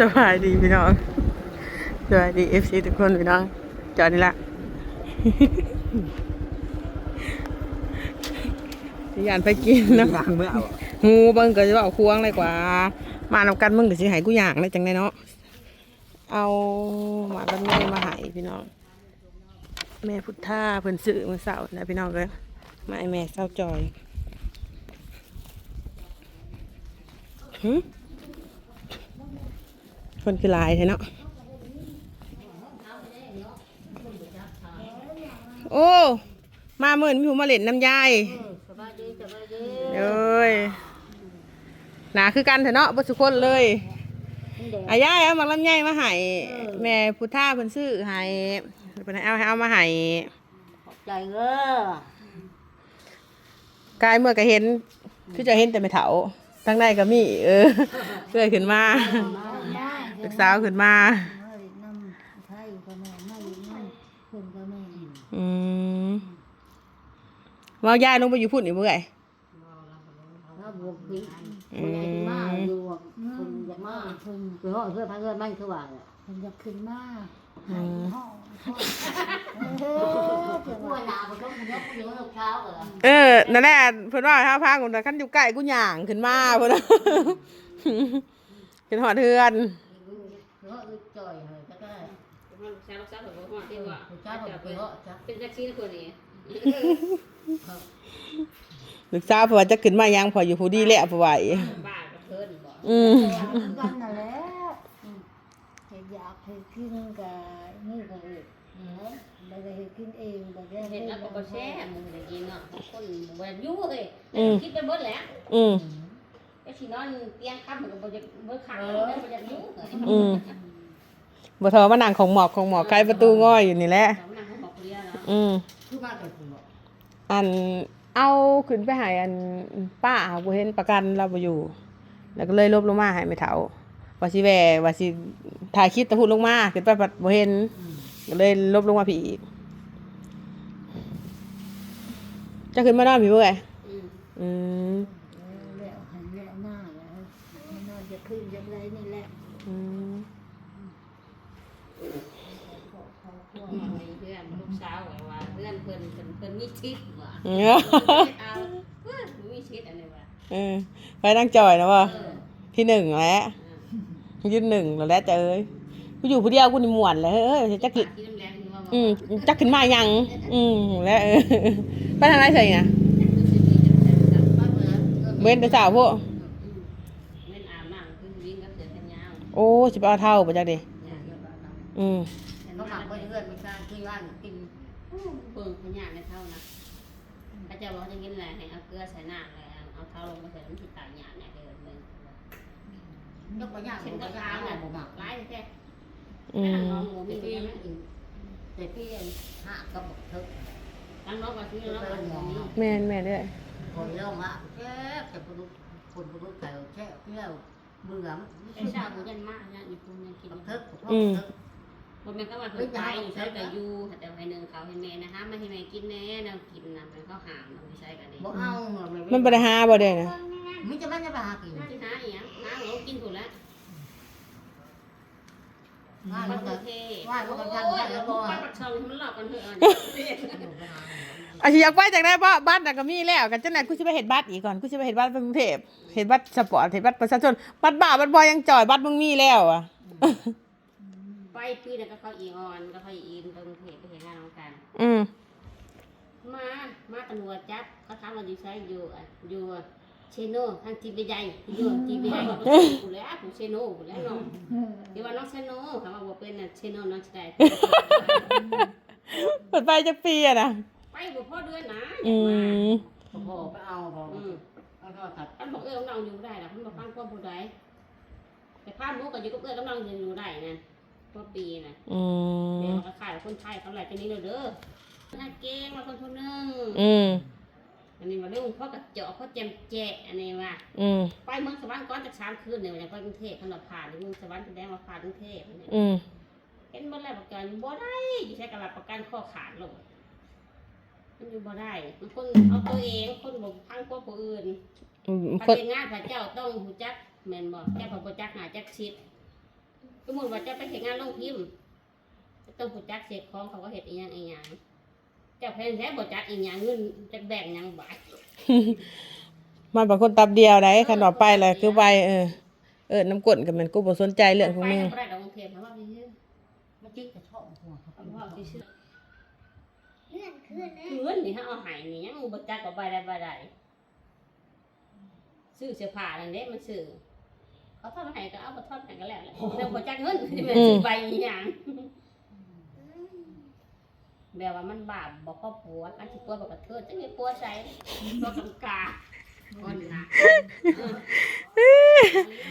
สบายดีพี่น้องสบายดีเอฟซีทุกคนพี่น้องจอดนี่ละสิยานไปกินนะย่างเมื่อเอางูเบิ่งก็จะเอาควงเลยกว่า มานำกันมึงก็สิให้กูย่างเลยจังไดเนาะเอาหมากันแม่มาให้พี่น้อง แม่พุทธาเพิ่นซื้อมื้อเช้านะพี่น้องเอ้ยมาให้แม่เศร้าจอยหึ คนคือลายแท้เนาะโอ้ มาเหมือนมีผู้มาเล่นน้ำยายเอ้ยหนาคือกันเถอะเนาะบ่สุคนเลยอายายเอามักลำไยมาให้แม่พุทธาเพิ่นซื้อให้เพิ่นเอาให้เอามาให้ขอบใจเด้อกายเมื่อก็เห็นคือจะเห็นแต่ไม่เฒ่าทั้งในก็มี เออเลื่อยขึ้นมา ลูกสาวขึ้นมา มาอีกน้ำไทยก็แม่มาอีกน้ำคนก็แม่อืมว่ายายลงไปอยู่พุ่นอีกเมื่อยแล้วบวกปีคนอยากมาอยู่อะคนอยากมาคนคือห้องเพื่อนพันเพื่อนบ้านคือว่าคนอยากขึ้นมาห้องเออจะว่าหนาวมันก็มันก็มันก็เช้าเหรอเออนั่นแหละเพิ่นว่าถ้าพากูแต่คันอยู่ใกล้กูย่างขึ้นมาเพิ่นว่า ขึ้นหอดเทือน เนาะจ่อยเลยก็ได้ มันใช้รักษาแบบว่า ที่ว่าเช้าแบบเนาะจ้ะเป็นแท็กซี่คนนี้ลูกสาวเพราะว่าจะขึ้นมายังพออยู่ผู้ดีแล้วเพราะว่าอีบ้ากับเพิ่นบอกอืมกันน่ะแหละเห็นอยากให้กินกับนี่ก็เลยไม่ได้ให้กินเองบ่ได้เห็นแล้วก็แช่มึงได้ยินเนาะคนแหวนยู่เฮ้ยคิดไปเบิดแล้วอืมไอ้ที่นอนเตียงค่ำมันก็บ่จะเบิดขังแล้วบ่จะยู่อืม บ่ทอมานั่งของหมอกของหมอกใครประตูง่อยอยู่นี่แหละ สองนางเขาบอกเรียนแล้วอืม คือมาแต่คุณบ่อันเอาขึ้นไปใหายอันป้าหาบ่เห็นประกันเราบ่อยู่ แล้วก็เลยลบลงมาให้ไม่เฒ่าว่าสิแหวว่าสิถ่ายคลิปตะพูดลงมาขึ้นไปบัดบ่เห็นก็เลยลบลงมาพี่อีกจะขึ้นมานอนพี่เบ่ไงอืมอืมแล้วหันแล้วหน้าแล้วมันนอนจะขึ้นจังไรนี่แหละอืม เพื่อนลูกสาวว่าเพื่อนเพิ่นเพิ่นเพิ่นมีชิดว่ะเออเอาเพื่อนมีชิดอันนี้ว่ะเออไปนั่งจอยนะวะเออที่หนึ่งแหล้วยืนหนึ่งแล้วแหละเจอกูอยู่ผู้เดียวกูนี่ม่วนเลยเฮ้ยจักขึ้นที่น้ำแรงคือว่าอืมจักขึ้นมายัง อืมแล้วเออไปทางไหนใส่นะเว้นแต่สาวพวกเล่นอาบน้ำคือวิ่งกับเสือแขนยาวโอ้สิไปเอาเท่าไปจักดิอืมเขาถามว่าเพื่อนมีการที่ว่านกิน เบิ่งขยะในเท่านะพระเจ้าบอกจะกินอะไรให้เอาเกลือใส่น้ำเลยเอาเท้าลงมาใส่น้ำที่ตายหยาเนี่ยเดินเลยยกตัวอย่างเช่นผมก็ก็เท้าเท้าเนี่เนี่ยยผมอะร้ายแท้อืไม่มทำน้องหมูมีแต่พี่พี่แต่พี่ห้าก็บอกเถอะตั้งน้องมาซื้อน้องมันมีแม่นแม่นเด้อคนเล่ามาแค่แต่คนคนคนไก่แค่เที่ยวเบื่อไอ้ชาบูยันมากเนี่ยอยู่คุณยังกินเถอะพ่อเถอะคนแม่ก็มาเพิ่งไปอยู่ใช้กับยูแต่ให้หนึ่งเขาให้แม่นะคะไม่ให้แม่กินแน่เรากินนะเป็นข้าวหามเราไม่ใช่กันเองบอกเอามันบ่ได้หาบ่ได้นะไม่จะไม่จะไปหากินที่น้าอย่างน้าเรากินถูกแล้วว่าปัมันกก็เทว่ามันก็โอ้ทำยได้แล้วก็ปักปักช่องมันหลอกกันเถอะอาชีอยากไปจากได้บ่บ้านน่ะก็มีแล้วกันจังไหนกูสิไปเฮ็ดบัตรอีกก่อนกูสิไปเฮ็ดบัตรกรุงเทพเฮ็ดบัตรสปอร์ตเฮ็ดบัตรประชาชนบัตรบ้าบัตรบอยยังจ่อยบัตรมึงมีแล้วอะ ไปปีนึงก็เขาอีออนก็เขาอีนตรงเทไปเห็นงานของกัน อืมมามาตำรวจจับเขาถามว่าอยู่ใช้อยู่อะอยู่เชโนทางจีบีใหญ่อยู่จีบีใหญ่กูแล้วกูเชโนกูแล้วน้องเดี๋ยวว่าน้องเชโนเขาว่าบ่เป็นน่ะเชโนน้องสิได้เปิดไปจักปีอะนะไปบ่พอเดือนนะอืมพอไปเอาพออืมเอาก็ตัดท่านบอกเอ้ยกำลังอยู่ได้ล่ะท่านบอกฟังความผู้ใดแต่ภาพลูกก็อยู่กับเอ้ยกำลังอยู่ได้นะ พอปีน่ะอืมเดี๋ยวก็ขายคนไทยเขาหลายจะนี้เลยเด้อน่าเก่งมาคนคนนึงอืมอันนี้มาเรื่องพ่อกระเจาะพ่อแจมแจะอันนี้ว่าอืมไปเมืองสวรรค์ก่อนจากสามคืนเนี่ยวันนี้ไปกรุงเทพขนมผ่านเมืองสวรรค์แสดงว่าผ่านกรุงเทพเนี่ยอืมเห็นบ่แล้วประกันบ่ได้อยู่ใช้กับหลักประกันข้อขาดลงมันอยู่บ่ได้มันคนเอาตัวเองคนบ่พังกว่าผู้อื่นอืมปคนฏิงานพระเจ้าต้องหูจักแม่นบ่แค่พระบ่จักหาจักชิด สมมติว่าจะไปเห็นงานลงพิมพ์ต้องผู้จักเสร็จของเขาก็เห็ดอีหยังอีหยังเจ้าเพนแท้บ่จักอีหยังเงินจักแบ่งหยังบาทมันบางคนตับเดียวได้คันว่าไปเลยคือไปเออเออน้ำกลนกับมันกูบ่สนใจเรื่องของไปมึงก็บ่ได้ดอกกรุงเทพเพราะว่าพี่ชื่อมันจิ๊กกระชอกหัวเขาเพราะว่าพี่ชื่อเงินนี่ฮะเอาใหายนี่ยังบ่จักก็ไปได้บ่ได้ซื้อเสื้อผ้านั่นเด้มันซื้อ เขาทอดมาให้ก็เอาบ่ทอดให้ก็แล้วแหละแล้วบ่จักเงินที่มันซื้อไปอีหยังแบบว่ามันบาปบ่ครอบครัวอันสิปัวบ่กระเทิดจังได๋ปัวใส่บ่กำกาคนน่ะ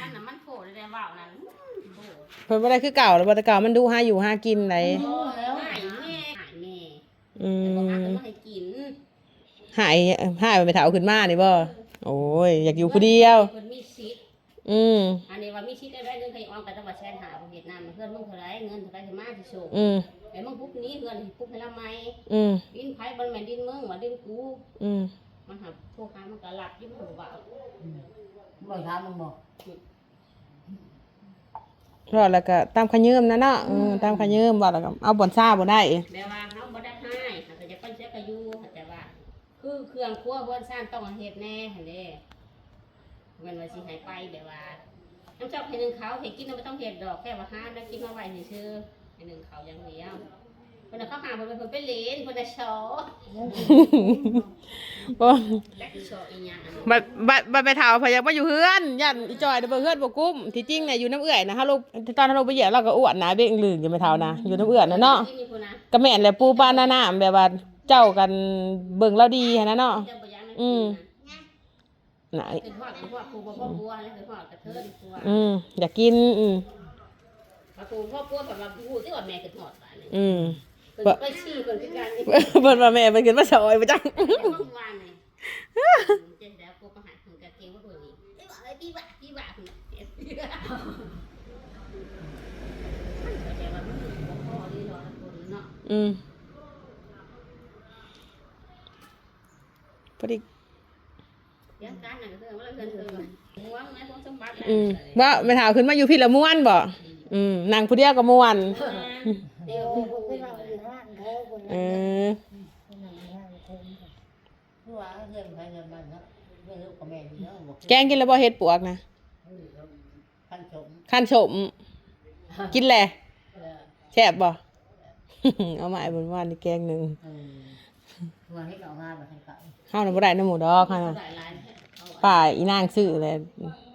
มันน่ะมันโผล่ได้เว้านั่นโผล่เพิ่นบ่ได้คือเก่าแล้วบ่แต่เก่ามันดูหาอยู่หากินไหนโอ้แล้วหายแม่หายแม่อืแต่บอกมหาเงินมาให้กินหายหายไปเฒ่าขึ้นมานี่บ่โอ้ยอยากอยู่ผู้เดียวเพิ่นมีสิทธิ์ อืมอันนี้ว่ามีสิทธิ์ได้เงินใครออมกันจังหวัดแสนหาประเทศนั้นเพื่อนมึงเท่าไรเงินเท่าไรสิมาสิโชคอืมไอ้มึงปุ๊บนี้เพื่อนปุ๊บให้ละไหมอืมดินไผบ่แม่นดินมึงว่าดินกูอืมมันหาพวกหามันก็หลับยิ่งบ่ว่าบ่ถามมึงบ่ว่าแล้วก็ตามขยืมนะเนาะอืมตามขยืมว่าแล้วก็เอาบ่อนซ่าบ่ได้แม่ว่าเฮาบ่ได้ให้เขาก็จะเพิ่นเสียก็อยู่แต่ว่า คือเครื่องครัวเพิ่นสร้างต้องเฮ็ดแน่หั่นเด้ แม่นว่าสิให้ไปแบบว่าน้ำชอบให้หนึงเขาให้กินน่ะบ่ต้องเฮ็ดดอกแค่ว่าหาได้กินมาไว้ซื่อๆให้หนึงเขาอย่างเดียวเพิ่นน่ะเขาหาเพิ่นเพิ่นไปเล่นเพิ่นน่ะชอบ่และอีชออีหยังอันบัดบัดบัดไปเฒ่าพะยังบ่อยู่เฮือนยันอีจอยเด้อบ่เฮือนบ่กุ้มที่จริงน่ะอยู่น้ำเอื้อยนะเฮาลูกตอนเฮาลูกไปเหยียบเราก็อ้วนหนาเบ้งลึงอยู่ไม่เฒ่านะอยู่น้ำเอื้อยนะเนาะที่นี่พุ่นนะก็แม่นแหละปูป้าหน้าน้ำแบบว่าเจ้ากันเบิ่งเราดีหันนะเนาะ เจ้าบ่อยากนั่นอืมกินนะ น่ะคือฮอดคือฮอดปูบ่พ่อบัวแล้วคือฮอดกระเทินตัวอืมอยากกิน อืมพอปูพ่อบัวแบบว่าพูดที่ว่าแม่คือฮอดบาดนี่อืมเพิ่นไปชี้เพิ่นคือการนี่เพิ่นว่าแม่เพิ่นขึ้นมาซอยบ่จังเมื่อวานนี่เจ๊แล้วปูก็หาถึงกระเทียมว่าเพิ่นนี่ไอ้บ่ไอ้พี่บ่พี่บ่เพิ่นแต่ว่ามันบ่พอดีเนาะคนเนาะอืมพอดีเรื่อง การนั่นก็คือว่าเราเพิ่นเพิ่นม่วงนะพวกสมบัติอืมว่าแม่เฒ่าขึ้นมาอยู่พี่ละม่วนบ่อืมนางผู้เดียวก็ม่วนเดี๋ยวคนเราอยู่ร้านเขาคนเอนั้นอคนนั้นร้านเขาคือว่าเรื่องใครเรื่องมันเนาะเรื่องลูกกับแม่อยู่เนาะบอกแกงกินแล้วบ่เฮ็ดปวกนะพันชมขั้นชม กินแหละเออแซ่บบ่ เอามาไอ้บนว่านนี่แกงหนึงเออว่าให้เอางานมาให้เขาเฮาน่ะบ่ได้น้ำหมูดอกค่ะน่ะได้หลายแท้เอา ป้าอีนางซื้อเลย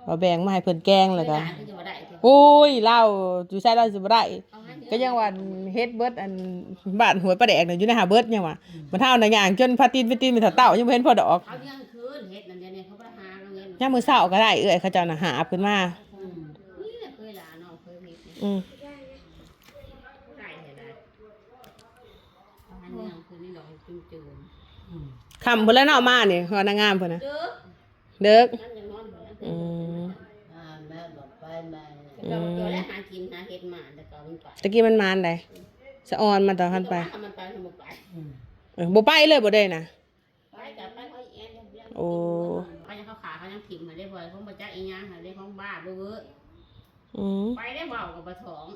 ว่าแบ่งมาให้เพิ่นแกงแล้วก็หลานก็จะบ่ได้เถอะโอ้ยเหล้าอยู่ใส่เหล้าสิบ่ได้เอาให้เดี๋วก็ยังว่าเฮ็ดเบิดอันบ้านหวยปลาแดกน่ะอยู่ในหาเบิดยังว่ามันเท่าน่ะย่างจนพาตีนไปตีนไปเท่าเต่ายังบ่เห็นพอดอกเอาเที่ยงคืนเฮ็ดนั่นเดี๋ยวนี้เขาบ่ได้หาเงินยามมื้อเช้าก็ได้เอ้อยเขาเจ้าน่ะหาขึ้นมาอืมนี่แหละเคยหลานเนาะเคยเฮ็ดอืมได้เฮ็ดได้เอาให้เที่ยงคืนนี่ดอกจุนจูนอืมค่ำพุ่นแล้วเนาะมานี่พอนางงามพุ่นน่ะ เด้อเด้อนั่นยังนอนบ่แล้วอืมอ่าแม่บอกไปแม่เนี่ยแต่เราตัวแล้วหากินหาเฮ็ดมาแต่ก็มันไปตะกี้มันมานได้สะออนมาตอนคันไปมันไปมันบ่ไปอืมเออบ่ไปเลยบ่ได้น่ะไปกับไปเขาแอนเดียวโอ้ไปยังเขาขาเขายังถิ่มมาได้บ่อยเขาบ่จักอีหยังหาได้ของบ้าเบ้ออืมไปได้เว้ากับบ่ท้อง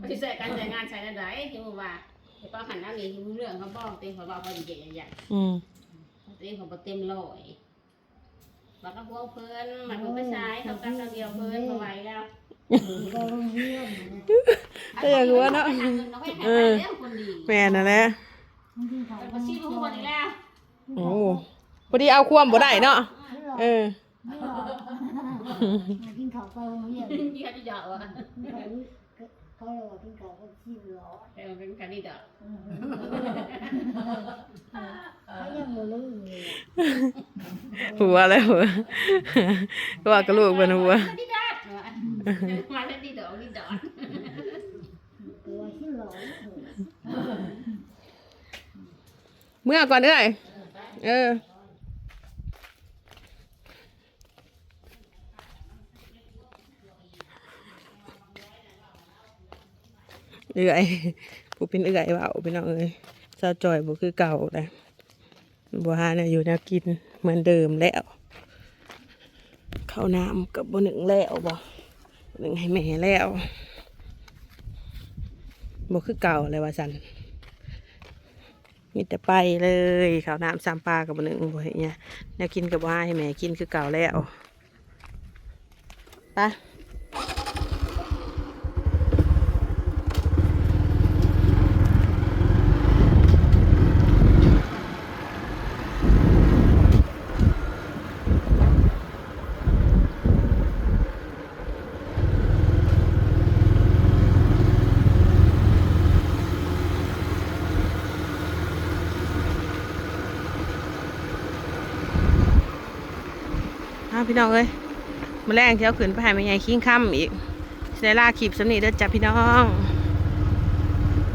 บ่สิใส่กันใส่งานใส่ได้ที่ว่าที่ป้าหันหน้านี่เรื่องเขาบอกเต็มเขาบอกว่าดีใหญ่อืมเต็มเขาบ่เต็มร้อย บักกับพวกเพิ่นมันเพิ่นไปใช้เขากันเดียวเพิ่นบ่ไหวแล้วก็โรงเรียนนะก็อยากรู้ว่าเนาะเออคนดีแม่นั่นแหละมันกินข้าวมันซีทุกคนอีกแล้วโอ้พอดีเอาความบ่ได้เนาะเออกินข้าวไปโรงเรียนยี่ห้อจะเยอะวะเขาเลยว่ากินข้าวก็ขี้ร้อนแต่มันเป็นการนี่ดอก เขายังบ่รู้เลยหัวแล้วหัวก็ว่ากระลูกเพิ่นหัวนี่ดอกมาแล้วนี่ดอกนี่ดอกตัวขี้ร้อนเมื่อก่อนเอ้ยเออ เอื่อยผู้เป็นเอื่อยเว่าพี่น้องเอ้ยเศร้าจอยบ่คือเก่านะ บ่หาเนี่ยอยู่แนวกินเหมือนเดิมแล้วข้าวน้ำกับบ่หนึ่งแล้วบ่หนึ่งให้แม่แล้วบ่คือเก่าเลยว่าสันมีแต่ไปเลยข้าวน้ำสามปลากับบ่หนึ่งบ่เฮ็ดเนี่ยแนวกินกับว่าให้แม่กินคือเก่าแล้วไป พี่น้องเอ้ยมาแรงเที่ยวขืนไปหายไม่ใหญ่ขิงค่ำอีกเสยเวลาขีบสนิทเด้อจ้ะพี่น้อง